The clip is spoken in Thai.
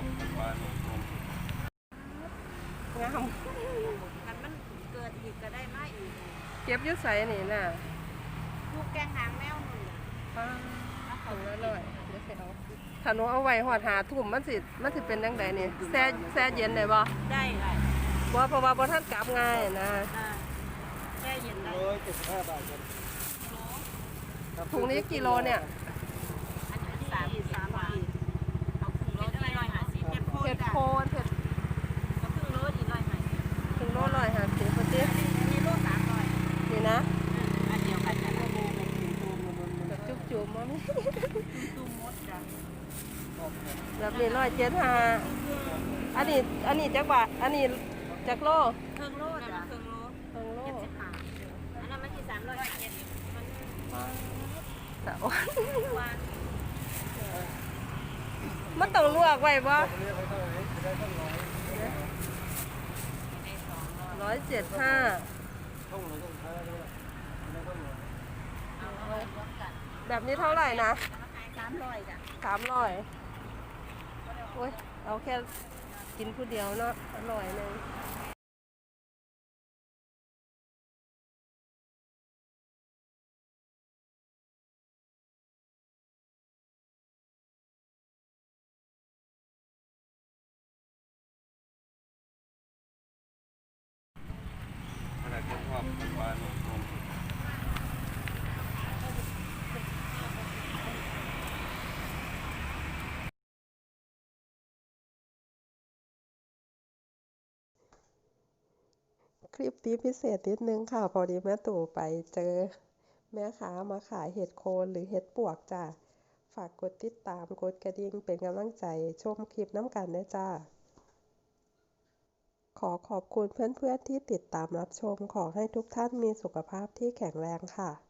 อบมันว่าลงทุนงามกันมันเกิดอีกก็ได้มาอีกเก็บอยุ่ใส่นี่น่ะลูกแกงหางแมวหนึ่งป้าถุงละร้อยเดี๋ยวสิเอาถ้าหนูเอาไว้หอดหาทุ่มมันสิมันสิเป็นจังไดนี่แช่แช่เย็นได้บ่ได้ไรบ่เพราะว่าบ่ทันกลับง่ายนะอ่าแช่เย็นได้ร้อยเจ็ดสิบห้าบาทครับถุงนี้กิโลเนี่ย อันนี้สามสามบาทเอาครึ่งโลได้ร้อยห้า ผ็ดโพเห็ดจ้ะโคนเห็ดเอาครึ่งโลอีกร้อยห้าถึงโลร้อยหาสิบพอดีอันนี้โลสามร้อยนี่นะอันเดียวกันจ้ะแบบจุ๊บจุ๊บมั้งตุ้มมดจ้ะแบบนี้ร้อยเจ็ดห้าอันนี้อันนี้จักบาทอันนี้จักโลครึ่งโลจ้ะครึ่งโลสองโลเจ็ดสิบห้าอันนั้นมันกี่สามร้อยห้าสิบมันสะอ่อนวน มันต้องลวกไว้บ่เรียกไว้เท่าไหร่จะได้เท่าไหร่ในสองร้อยร้อยเจ็ดห้าท่องหรือต้องใช้ได้ด้วยจะได้เท่าไหร่เอาเอารวมกันแบบนี้เท่าไหร่นะสามร้อยจ้ะสามร้อยโอ้ย เอาแค่กินผู้เดียวเนาะอร่อยเลย ขนาดคนชอบมันว่าลงทุน ค ลิปนี้พิเศษนิดนึงค่ะ พอดีแม่ตู่ไปเจอ แม่ค้ามาขายเห็ดโคนหรือเห็ดปวกจ้ะ ฝากกดติดตามกดกระดิ่งเป็นกำลังใจชมคลิปน้ำกันด้จ้าขอขอบคุณเพื่อนๆที่ติดตามรับชม ขอให้ทุกท่านมีสุขภาพที่แข็งแรงค่ะ